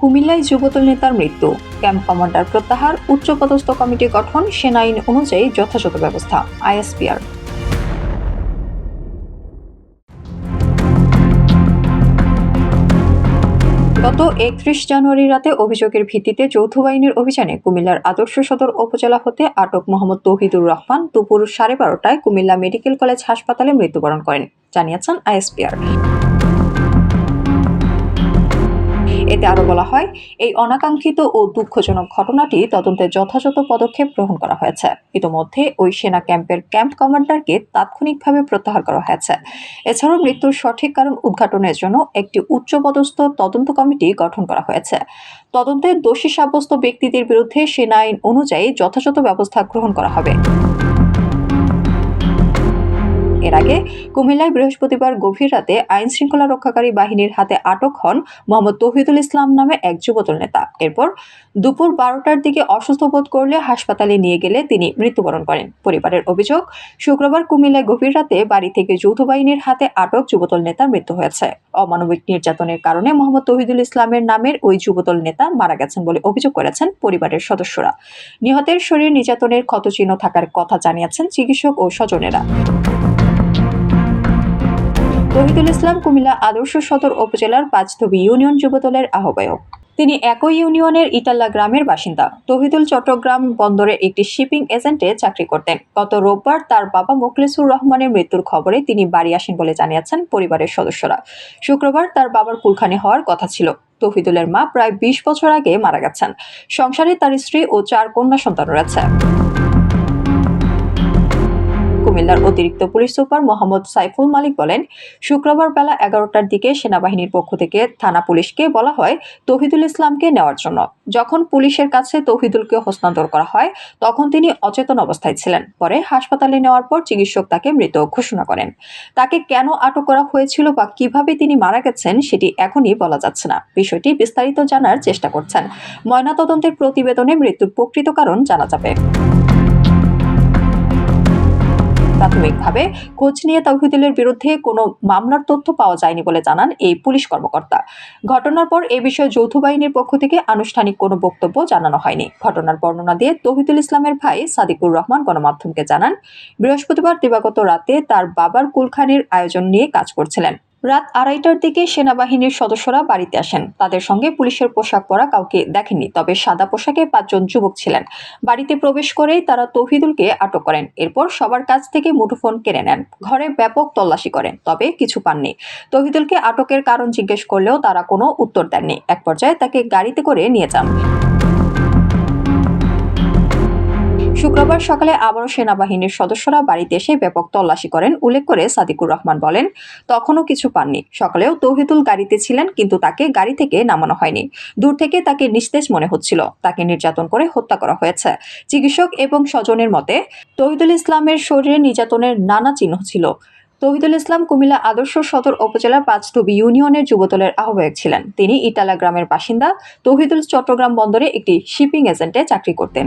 কুমিল্লায় যুবদল নেতার মৃত্যু। ক্যাম্প কমান্ডার প্রত্যাহার, উচ্চপদস্থ কমিটি গঠন, সেনা আইন অনুযায়ী যথাযথ ব্যবস্থা, আইএসপিআর। গত একত্রিশ জানুয়ারি রাতে অভিযোগের ভিত্তিতে যৌথ বাহিনীর অভিযানে কুমিল্লার আদর্শ সদর উপজেলা হতে আটক মোহাম্মদ তৌহিদুর রহমান দুপুর সাড়ে বারোটায় কুমিল্লা মেডিকেল কলেজ হাসপাতালে মৃত্যুবরণ করেন, জানিয়েছেন আইএসপিআর। এতে আরও বলা হয়, এই অনাকাঙ্ক্ষিত ও দুঃখজনক ঘটনাটি তদন্তে যথাযথ পদক্ষেপ গ্রহণ করা হয়েছে। ইতোমধ্যে ওই সেনা ক্যাম্পের ক্যাম্প কমান্ডারকে তাৎক্ষণিকভাবে প্রত্যাহার করা হয়েছে। এছাড়াও মৃত্যুর সঠিক কারণ উদ্ঘাটনের জন্য একটি উচ্চপদস্থ তদন্ত কমিটি গঠন করা হয়েছে। তদন্তে দোষী সাব্যস্ত ব্যক্তিদের বিরুদ্ধে সেনা আইন অনুযায়ী যথাযথ ব্যবস্থা গ্রহণ করা হবে। এর আগে কুমিল্লায় বৃহস্পতিবার গভীর রাতে আইন শৃঙ্খলা রক্ষাকারী বাহিনীর হাতে আটক হন মোহাম্মদ তৌহিদুল ইসলাম নামে এক যুবদল নেতা। এরপর দুপুর বারোটার দিকে অসুস্থ বোধ করলে হাসপাতালে নিয়ে গেলে তিনি মৃত্যুবরণ করেন। পরিবারের অভিযোগ, শুক্রবার কুমিল্লায় গভীর রাতে বাড়ি থেকে যৌথ বাহিনীর হাতে আটক যুবদল নেতার মৃত্যু হয়েছে। অমানবিক নির্যাতনের কারণে মোহাম্মদ তৌহিদুল ইসলামের নামের ওই যুবদল নেতা মারা গেছেন বলে অভিযোগ করেছেন পরিবারের সদস্যরা। নিহতের শরীর নির্যাতনের ক্ষতচিহ্ন থাকার কথা জানিয়েছেন চিকিৎসক ও স্বজনেরা। তহিদুল ইসলাম কুমিল্লা আদর্শ সদর উপজেলার পাঁচথবি ইউনিয়ন যুবদলের আহ্বায়ক। তিনি একই ইউনিয়নের ইটাল্লা গ্রামের বাসিন্দা। তহিদুল চট্টগ্রাম বন্দরে একটি শিপিং এজেন্টে চাকরি করতেন। গত রোববার তার বাবা মোখলেসুর রহমানের মৃত্যুর খবরে তিনি বাড়ি আসেন বলে জানিয়েছেন পরিবারের সদস্যরা। শুক্রবার তার বাবার কুলখানি হওয়ার কথা ছিল। তহিদুলের মা প্রায় বিশ বছর আগে মারা গেছেন। সংসারে তার স্ত্রী ও চার কন্যা সন্তান রয়েছে। অতিরিক্ত পুলিশ সুপার মোহাম্মদ সাইফুল মালিক বলেন, শুক্রবার বেলা এগারোটার দিকে সেনাবাহিনীর পক্ষ থেকে থানা পুলিশকে বলা হয় তহিদুল ইসলামকে নেওয়ার জন্য। যখন পুলিশের কাছে তহিদুলকে হস্তান্তর করা হয়, তখন তিনি অচেতন অবস্থায় ছিলেন। পরে হাসপাতালে নেওয়ার পর চিকিৎসক তাকে মৃত ঘোষণা করেন। তাকে কেন আটক করা হয়েছিল বা কীভাবে তিনি মারা গেছেন সেটি এখনই বলা যাচ্ছে না। বিষয়টি বিস্তারিত জানার চেষ্টা করছেন। ময়নাতদন্তের প্রতিবেদনে মৃত্যুর প্রকৃত কারণ জানা যাবে। প্রাথমিকভাবে খোঁজ নিয়ে তৌহিদুলের বিরুদ্ধে কোনো মামলার তথ্য পাওয়া যায়নি বলে জানান এই পুলিশ কর্মকর্তা। ঘটনার পর এ বিষয়ে যৌথ বাহিনীর পক্ষ থেকে আনুষ্ঠানিক কোনো বক্তব্য জানানো হয়নি। ঘটনার বর্ণনা দিয়ে তৌহিদুল ইসলামের ভাই সাদিকুর রহমান গণমাধ্যমকে জানান, বৃহস্পতিবার দিবাগত রাতে তার বাবার কুলখানির আয়োজন নিয়ে কাজ করছিলেন। রাত আড়াইটার দিকে সেনাবাহিনীর সদস্যরা বাড়িতে আসেন। তাদের সঙ্গে পুলিশের পোশাক পরা কাউকে দেখেননি, তবে সাদা পোশাকে পাঁচজন যুবক ছিলেন। বাড়িতে প্রবেশ করেই তারা তৌহিদুলকে আটক করেন। এরপর সবার কাছ থেকে মুঠোফোন কেড়ে নেন। ঘরে ব্যাপক তল্লাশি করেন, তবে কিছু পাননি। তৌহিদুলকে আটকের কারণ জিজ্ঞেস করলেও তারা কোনো উত্তর দেননি। এক পর্যায়ে তাকে গাড়িতে করে নিয়ে যান। শুক্রবার সকালে আবারও সেনাবাহিনীর সদস্যরা বাড়িতে এসে ব্যাপক তল্লাশি করেন, উল্লেখ করে সাদিকুর রহমান বলেন, তখনও কিছু পাননি। সকালেও তৌহিদুল গাড়িতে ছিলেন, কিন্তু তাকে গাড়ি থেকে নামানো হয়নি। দূর থেকে তাকে নিস্তেজ মনে হচ্ছিল। তাকে নির্যাতন করে হত্যা করা হয়েছে। চিকিৎসক এবং স্বজনের মতে, তৌহিদুল ইসলামের শরীরে নির্যাতনের নানা চিহ্ন ছিল। তৌহিদুল ইসলাম কুমিল্লা আদর্শ সদর উপজেলার পাঁচটবি ইউনিয়নের যুবদলের আহ্বায়ক ছিলেন। তিনি ইটালা গ্রামের বাসিন্দা। তৌহিদুল চট্টগ্রাম বন্দরে একটি শিপিং এজেন্টে চাকরি করতেন।